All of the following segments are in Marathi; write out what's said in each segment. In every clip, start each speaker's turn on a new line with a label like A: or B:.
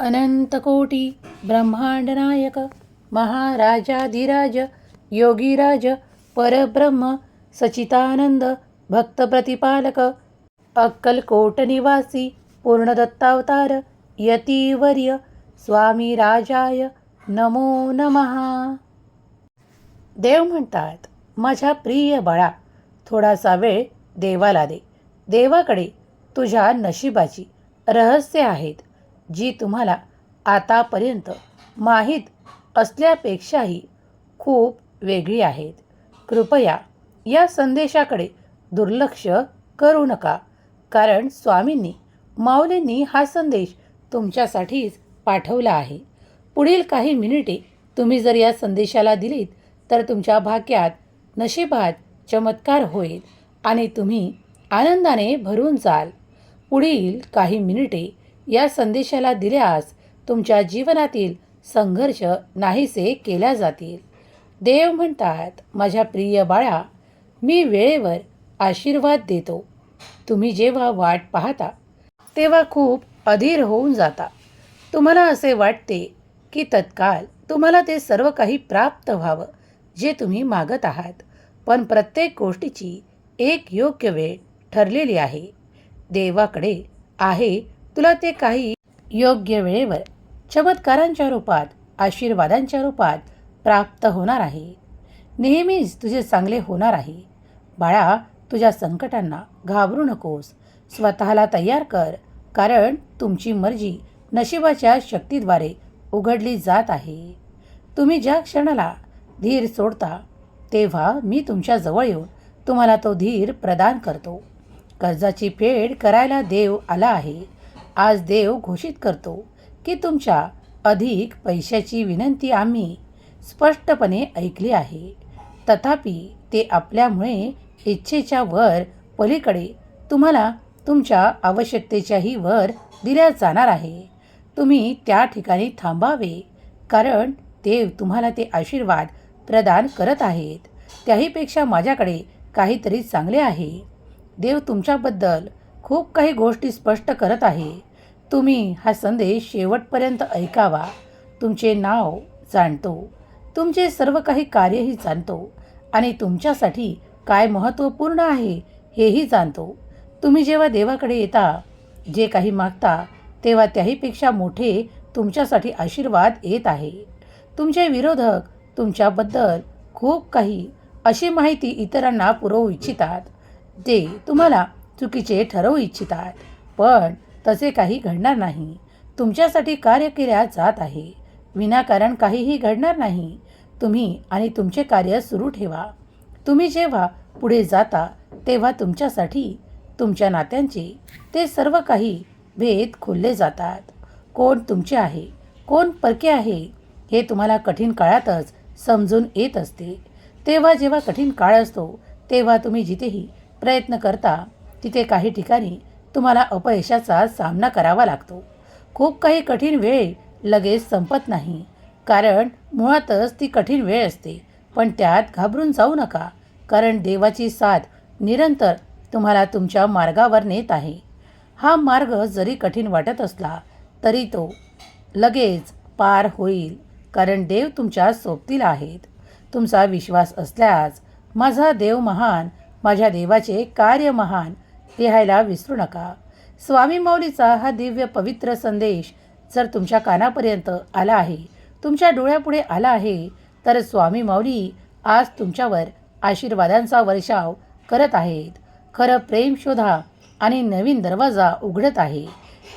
A: अनंतकोटी ब्रह्मांडनायक महाराजाधिराज योगीराज परब्रह्म सचितानंद भक्तप्रतिपालक अक्कलकोट निवासी पूर्णदत्तावतार यतीवर्य स्वामी राजाय नमो। नमहा देव म्हणतात माझ्या प्रिय बाळा थोडासा वेळ देवाला दे. देवाकडे तुझ्या नशिबाची रहस्य आहेत. जी तुम्हाला आतापर्यंत माहीत असल्यापेक्षाही खूप वेगळी आहेत. कृपया या संदेशाकडे दुर्लक्ष करू नका कारण स्वामींनी माऊलींनी हा संदेश तुमच्यासाठीच पाठवला आहे. पुढील काही मिनिटे तुम्ही जर या संदेशाला दिलीत तर तुमच्या भाग्यात नशिबात चमत्कार होईल आणि तुम्ही आनंदाने भरून जाल. पुढील काही मिनिटे या संदेशाला दिल्यास तुमच्या जीवनातील संघर्ष नाहीसे केल्या जातील. देव म्हणतात माझ्या प्रिय बाळा मी वेळेवर आशीर्वाद देतो. तुम्ही जेव्हा वाट पाहता तेव्हा खूप अधीर होऊन जाता. तुम्हाला असे वाटते की तत्काळ तुम्हाला ते सर्व काही प्राप्त व्हावं जे तुम्ही मागत आहात. पण प्रत्येक गोष्टीची एक योग्य वेळ ठरलेली आहे. देवाकडे आहे तुला ते काही योग्य वेळेवर चमत्कारांच्या रूपात आशीर्वादांच्या रूपात प्राप्त होणार आहे. नेहमीच तुझे चांगले होणार आहे. बाळा तुझ्या संकटांना घाबरू नकोस. स्वतःला तयार कर कारण तुमची मर्जी नशिबाच्या शक्तीद्वारे उघडली जात आहे. तुम्ही ज्या क्षणाला धीर सोडता तेव्हा मी तुमच्या जवळ येऊन तुम्हाला तो धीर प्रदान करतो. कर्जाची फेड करायला देव आला आहे. आज देव घोषित करतो की तुमच्या अधिक पैशाची विनंती आम्ही स्पष्टपणे ऐकली आहे. तथापि ते आपल्यामुळे इच्छेच्या वर पलीकडे तुम्हाला तुमच्या आवश्यकतेच्याही वर दिल्या जाणार आहे. तुम्ही त्या ठिकाणी थांबावे कारण देव तुम्हाला ते आशीर्वाद प्रदान करत आहेत. त्याहीपेक्षा माझ्याकडे काहीतरी चांगले आहे. देव तुमच्याबद्दल खूप काही गोष्टी स्पष्ट करत आहे. तुम्ही हा संदेश शेवटपर्यंत ऐकावा. तुमचे नाव जाणतो. तुमचे सर्व काही कार्यही जाणतो. आणि तुमच्यासाठी काय महत्त्वपूर्ण आहे हेही जाणतो. तुम्ही जेव्हा देवाकडे येता जे काही मागता तेव्हा त्याहीपेक्षा मोठे तुमच्यासाठी आशीर्वाद येत आहे. तुमचे विरोधक तुमच्याबद्दल खूप काही अशी माहिती इतरांना पुरवू इच्छितात ते तुम्हाला चुकीचे ठरवू इच्छितात. पण तसे काही घडणार नाही. तुमच्यासाठी कार्य केल्या जात आहे. विनाकारण काहीही घडणार नाही. तुम्ही आणि तुमचे कार्य सुरू ठेवा. तुम्ही जेव्हा पुढे जाता तेव्हा तुमच्यासाठी तुमच्या नात्यांचे ते सर्व काही भेद खोलले जातात. कोण तुमचे आहे? कोण परके आहे? हे तुम्हाला कठीण काळातच समजून येत असते. तेव्हा जेव्हा कठीण काळ असतो तेव्हा तुम्ही जिथेही प्रयत्न करता तिथे काही ठिकाणी तुम्हाला अपयशाचा सामना करावा लागतो. खूप काही कठीण वेळ लगेच संपत नाही. कारण मुळातच ती कठीण वेळ असते. पण त्यात घाबरून जाऊ नका. कारण देवाची साथ निरंतर तुम्हाला तुमच्या मार्गावर नेत आहे. हा मार्ग जरी कठीण वाटत असला तरी तो लगेच पार होईल. कारण देव तुमच्या सोबतील आहेत. तुमचा विश्वास असल्यास माझा देव महान माझ्या देवाचे कार्य महान लिहायला विसरू नका. स्वामी माऊलीचा हा दिव्य पवित्र संदेश जर तुमच्या कानापर्यंत आला आहे तुमच्या डोळ्यापुढे आला आहे तर स्वामी माऊली आज तुमच्यावर आशीर्वादांचा वर्षाव करत आहेत. खरं प्रेम शोधा आणि नवीन दरवाजा उघडत आहे.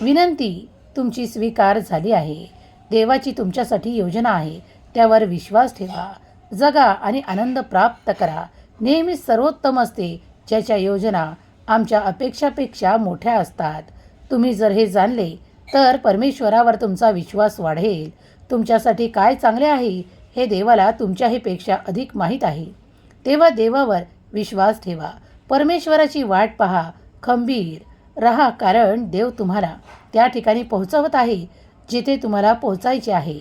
A: विनंती तुमची स्वीकार झाली आहे. देवाची तुमच्यासाठी योजना आहे. त्यावर विश्वास ठेवा. जगा आणि आनंद प्राप्त करा. नेहमी सर्वोत्तम असते ज्याच्या योजना आमच्या अपेक्षापेक्षा मोठ्या असतात. तुम्ही जर हे जाणले तर परमेश्वरावर तुमचा विश्वास वाढेल. तुमच्यासाठी काय चांगले आहे हे देवाला तुमच्याहीपेक्षा अधिक माहीत आहे. तेव्हा देवावर विश्वास ठेवा. परमेश्वराची वाट पहा. खंबीर. रहा कारण देव तुम्हाला त्या ठिकाणी पोहोचवत आहे जिथे तुम्हाला पोहोचायचे आहे.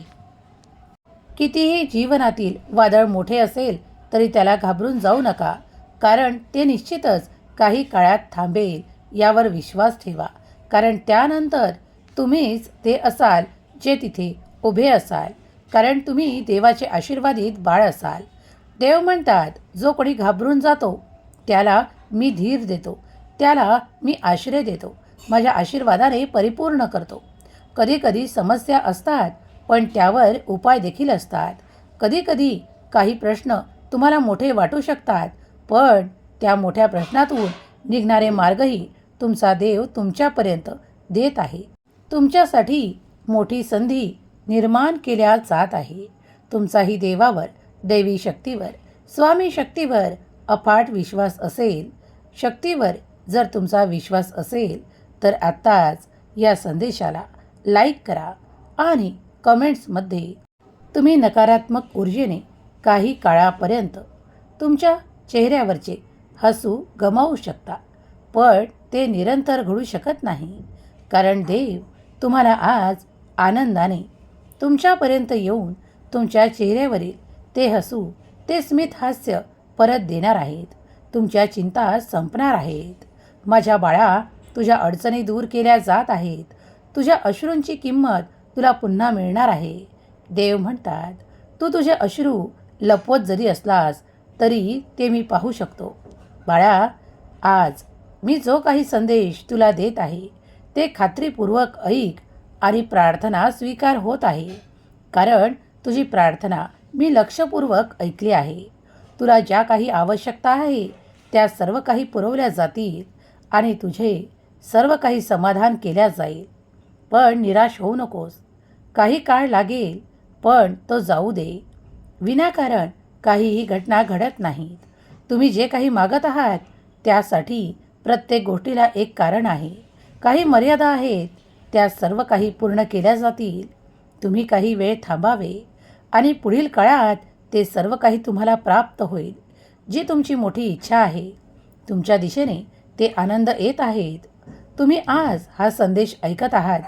A: कितीही जीवनातील वादळ मोठे असेल तरी त्याला घाबरून जाऊ नका कारण ते निश्चितच काही काळात थांबेल यावर विश्वास ठेवा. कारण त्यानंतर तुम्हीच ते असाल जे तिथे उभे असाल. कारण तुम्ही देवाचे आशीर्वादित बाळ असाल. देव म्हणतात जो कोणी घाबरून जातो त्याला मी धीर देतो. त्याला मी आश्रय देतो. माझ्या आशीर्वादाने परिपूर्ण करतो. कधीकधी समस्या असतात पण त्यावर उपाय देखील असतात. कधीकधी काही प्रश्न तुम्हाला मोठे वाटू शकतात पण त्या मोठ्या प्रश्नातून निघणारे मार्गही तुमचा देव तुमच्यापर्यंत देत आहे. तुमच्यासाठी मोठी संधी निर्माण केल्या जात आहे. तुमचाही देवावर दैवी शक्तीवर स्वामी शक्तीवर अफाट विश्वास असेल. शक्तीवर जर तुमचा विश्वास असेल तर आत्ताच या संदेशाला लाईक करा आणि कमेंट्समध्ये तुम्ही नकारात्मक ऊर्जेने काही काळापर्यंत तुमच्या चेहऱ्यावरचे हसू गमावू शकता पण ते निरंतर घडू शकत नाही. कारण देव तुम्हाला आज आनंदाने तुमच्यापर्यंत येऊन तुमच्या चेहऱ्यावरील ते हसू ते स्मित हास्य परत देणार आहेत. तुमच्या चिंता संपणार आहेत. माझ्या बाळा तुझ्या अडचणी दूर केल्या जात आहेत. तुझ्या अश्रूंची किंमत तुला पुन्हा मिळणार आहे. देव म्हणतात तू तुझे अश्रू लपवत जरी असलास तरी ते मी पाहू शकतो. बाळा आज मी जो काही संदेश तुला देत आहे ते खात्रीपूर्वक ऐक आणि प्रार्थना स्वीकार होत आहे. कारण तुझी प्रार्थना मी लक्षपूर्वक ऐकली आहे. तुला ज्या काही आवश्यकता आहे त्या सर्व काही पुरवल्या जातील आणि तुझे सर्व काही समाधान केल्या जाईल. पण निराश होऊ नकोस. काही काळ लागेल पण तो जाऊ दे. विनाकारण काहीही घटना घडत नाहीत. तुम्ही जे काही मागत आहात त्यासाठी प्रत्येक गोष्टीला एक कारण आहे. काही मर्यादा आहेत त्या सर्व काही पूर्ण केल्या जातील. तुम्ही काही वेळ थांबावे आणि पुढील काळात ते सर्व काही तुम्हाला प्राप्त होईल जी तुमची मोठी इच्छा आहे. तुमच्या दिशेने ते आनंद येत आहेत. तुम्ही आज हा संदेश ऐकत आहात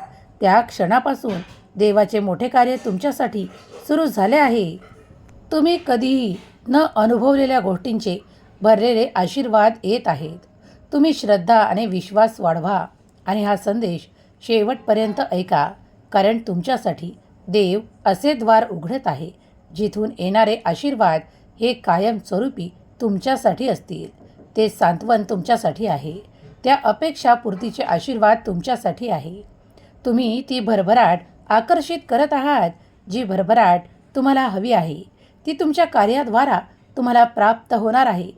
A: त्या क्षणापासून देवाचे मोठे कार्य तुमच्यासाठी सुरू झाले आहे. तुम्ही कधीही न अनुभवलेल्या गोष्टींचे भरलेले आशीर्वाद येत आहेत. तुम्ही श्रद्धा आणि विश्वास वाढवा आणि हा संदेश शेवटपर्यंत ऐका कारण तुमच्यासाठी देव असे द्वार उघडत आहे जिथून येणारे आशीर्वाद हे कायमस्वरूपी तुमच्यासाठी असतील. ते सांत्वन तुमच्यासाठी आहे. त्या अपेक्षापूर्तीचे आशीर्वाद तुमच्यासाठी आहे. तुम्ही ती भरभराट आकर्षित करत आहात जी भरभराट तुम्हाला हवी आहे. ती तुमच्या कार्याद्वारा तुम्हाला प्राप्त होणार आहे.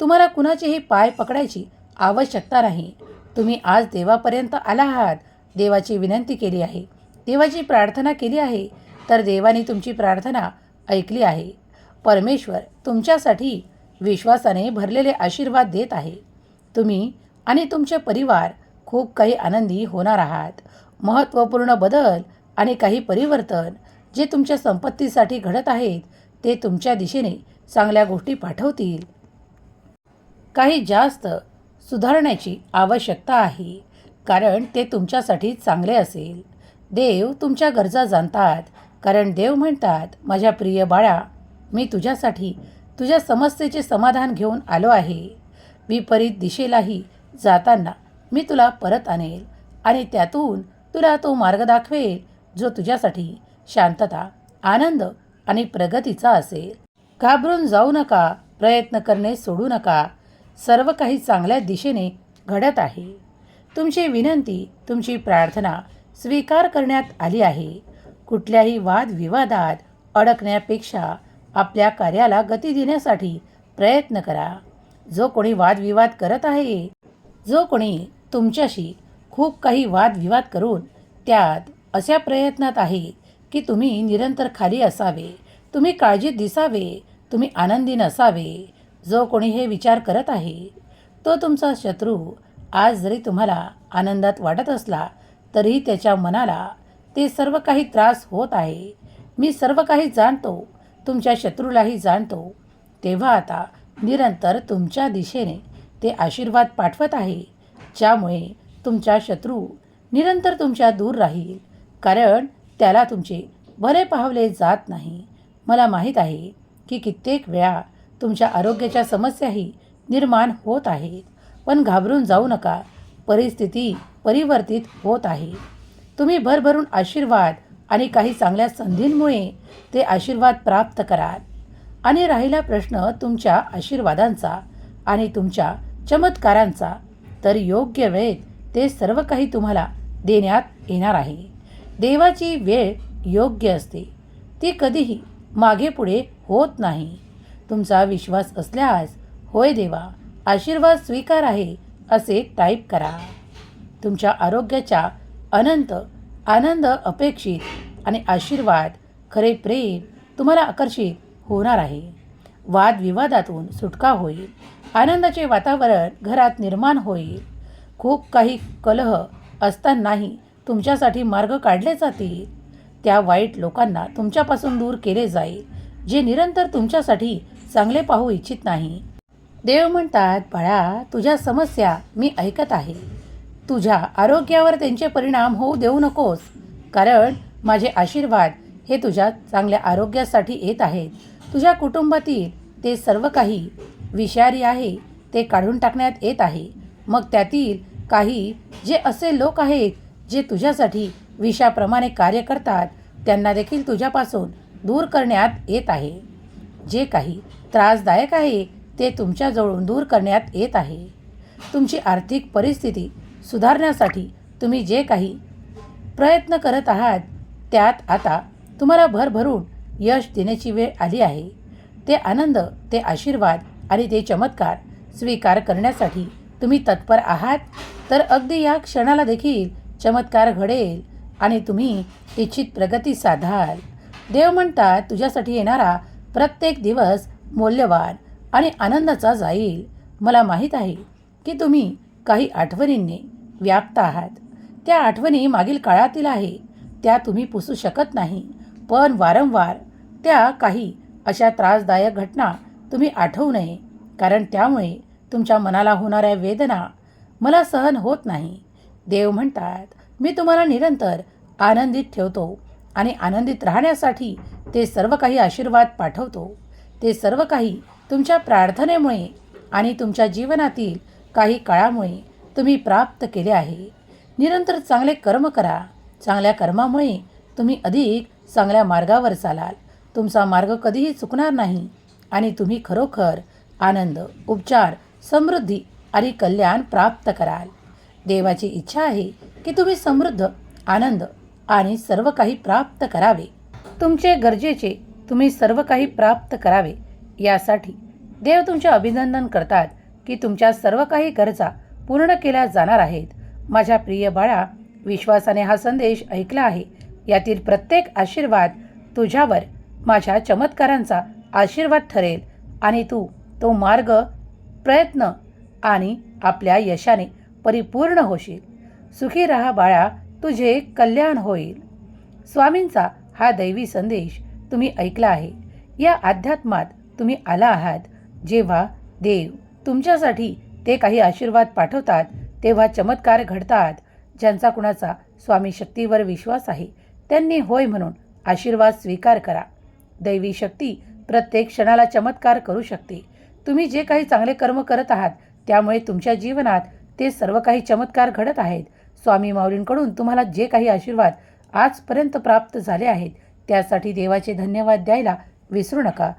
A: तुम्हाला कुणाचेही पाय पकडायची आवश्यकता नाही. तुम्ही आज देवापर्यंत आला आहात. देवाची विनंती केली आहे. देवाची प्रार्थना केली आहे. तर देवाने तुमची प्रार्थना ऐकली आहे. परमेश्वर तुमच्यासाठी विश्वासाने भरलेले आशीर्वाद देत आहे. तुम्ही आणि तुमचे परिवार खूप काही आनंदी होणार आहात. महत्त्वपूर्ण बदल आणि काही परिवर्तन जे तुमच्या संपत्तीसाठी घडत आहेत ते तुमच्या दिशेने चांगल्या गोष्टी पाठवतील. काही जास्त सुधारण्याची आवश्यकता आहे कारण ते तुमच्यासाठी चांगले असेल. देव तुमच्या गरजा जाणतात कारण देव म्हणतात माझ्या प्रिय बाळा मी तुझ्यासाठी तुझ्या समस्येचे समाधान घेऊन आलो आहे. विपरीत दिशेलाही जाताना मी तुला परत आणेल आणि त्यातून तुला तो मार्ग दाखवेल जो तुझ्यासाठी शांतता आनंद आणि प्रगतीचा असेल. घाबरून जाऊ नका प्रयत्न करणे सोडू नका. सर्व काही चांगल्या दिशेने घडत आहे. तुमची विनंती तुमची प्रार्थना स्वीकार करण्यात आली आहे. कुठल्याही वादविवादात अडकण्यापेक्षा आपल्या कार्याला गती देण्यासाठी प्रयत्न करा. जो कोणी वादविवाद करत आहे जो कोणी तुमच्याशी खूप काही वादविवाद करून त्यात अशा प्रयत्नात आहे की तुम्ही निरंतर खाली असावे. तुम्ही काळजीत दिसावे. तुम्ही आनंदी नसावे. जो कोणी हे विचार करत आहे तो तुमचा शत्रू आज जरी तुम्हाला आनंदात वाटत असला तरीही त्याच्या मनाला ते सर्व काही त्रास होत आहे. मी सर्व काही जाणतो तुमच्या शत्रूलाही जाणतो. तेव्हा आता निरंतर तुमच्या दिशेने ते आशीर्वाद पाठवत आहे. ज्यामुळे तुमचा शत्रू निरंतर तुमच्या दूर राहील. कारण त्याला तुमचे बरे पाहवले जात नाही. मला माहीत आहे की कित्येक वेळा तुमच्या आरोग्याच्या समस्याही निर्माण होत आहेत. पण घाबरून जाऊ नका. परिस्थिती परिवर्तित होत आहे. तुम्ही भरभरून आशीर्वाद आणि काही चांगल्या संधींमुळे ते आशीर्वाद प्राप्त कराल. आणि राहिला प्रश्न तुमच्या आशीर्वादांचा आणि तुमच्या चमत्कारांचा तर योग्य वेळेत ते सर्व काही तुम्हाला देण्यात येणार आहे. देवाची वेळ योग्य असते. ती कधीही मागे पुढे होत नाही. तुमचा विश्वास असल्यास होय देवा आशीर्वाद स्वीकार आहे असे टाईप करा. तुमच्या आरोग्याच्या अनंत आनंद अपेक्षित आणि आशीर्वाद खरे प्रेम तुम्हाला आकर्षित होणार आहे. वादविवादातून सुटका होईल. आनंदाचे वातावरण घरात निर्माण होईल. खूप काही कलह असतानाही तुमच्यासाठी मार्ग काढले जातील. त्या वाईट लोकांना तुमच्यापासून दूर केले जाईल जे निरंतर तुमच्यासाठी चांगले पाहू इच्छित नाही. देव म्हणतात बाळा तुझ्या समस्या मी ऐकत आहे. तुझ्या आरोग्यावर त्यांचे परिणाम होऊ देऊ नकोस. कारण माझे आशीर्वाद हे तुझ्या चांगल्या आरोग्यासाठी येत आहेत. तुझ्या कुटुंबातील ते सर्व काही विषारी आहे ते काढून टाकण्यात येत आहे. मग त्यातील काही जे असे लोक आहेत जे तुझ्यासाठी विषाप्रमाणे कार्य करतात त्यांना देखील तुझ्यापासून दूर करण्यात येत आहे. जे काही त्रासदायक आहे ते तुमच्याजवळून दूर करण्यात येत आहे. तुमची आर्थिक परिस्थिती सुधारण्यासाठी तुम्ही जे काही प्रयत्न करत आहात त्यात आता तुम्हाला भरभरून यश देण्याची वेळ आली आहे. ते आनंद ते आशीर्वाद आणि ते चमत्कार स्वीकार करण्यासाठी तुम्ही तत्पर आहात. तर अगदी या क्षणाला देखील चमत्कार घडेल आणि तुम्ही इच्छित प्रगती साधाल. देव म्हणतात तुझ्यासाठी येणारा प्रत्येक दिवस मौल्यवान आणि आनंदाचा जाईल. मला माहीत आहे की तुम्ही काही आठवणींनी व्याप्त आहात. त्या आठवणी मागील काळातील आहे. त्या तुम्ही पुसू शकत नाही. पण वारंवार त्या काही अशा त्रासदायक घटना तुम्ही आठवू नये. कारण त्यामुळे तुमच्या मनाला होणाऱ्या वेदना मला सहन होत नाही. देव म्हणतात मी तुम्हाला निरंतर आनंदित ठेवतो आणि आनंदित राहण्यासाठी ते सर्व काही आशीर्वाद पाठवतो. ते सर्व काही तुमच्या प्रार्थनेमुळे आणि तुमच्या जीवनातील काही काळामुळे तुम्ही प्राप्त केले आहे. निरंतर चांगले कर्म करा. चांगल्या कर्मामुळे तुम्ही अधिक चांगल्या मार्गावर चालाल. तुमचा मार्ग कधीही चुकणार नाही आणि तुम्ही खरोखर आनंद उपचार समृद्धी आणि कल्याण प्राप्त कराल. देवाची इच्छा आहे की तुम्ही समृद्ध आनंद आणि सर्व काही प्राप्त करावे. तुमचे गरजेचे तुम्ही सर्व काही प्राप्त करावे. यासाठी देव तुमचे अभिनंदन करतात की तुमच्या सर्व काही गरजा पूर्ण केल्या जाणार आहेत. माझ्या प्रिय बाळा विश्वासाने हा संदेश ऐकला आहे. यातील प्रत्येक आशीर्वाद तुझ्यावर माझ्या चमत्कारांचा आशीर्वाद ठरेल आणि तू तो मार्ग प्रयत्न आणि आपल्या यशाने परिपूर्ण होशील. सुखी रहा बाळा तुझे कल्याण होईल. स्वामींचा हा दैवी संदेश तुम्ही ऐकला आहे. या अध्यात्मात तुम्ही आला आहात. जेव्हा देव तुमच्यासाठी ते काही आशीर्वाद पाठवतात तेव्हा चमत्कार घडतात ज्यांचा कुणाचा स्वामी शक्तीवर विश्वास आहे. त्यांनी होय म्हणून आशीर्वाद स्वीकार करा. दैवी शक्ती प्रत्येक क्षणाला चमत्कार करू शकते. तुम्ही जे काही चांगले कर्म करत आहात त्यामुळे तुमच्या जीवनात ते सर्व काही चमत्कार घडत आहेत. स्वामी माऊलींकडून तुम्हाला जे काही आशीर्वाद आजपर्यंत प्राप्त झाले आहेत त्यासाठी देवाचे धन्यवाद द्यायला विसरू नका.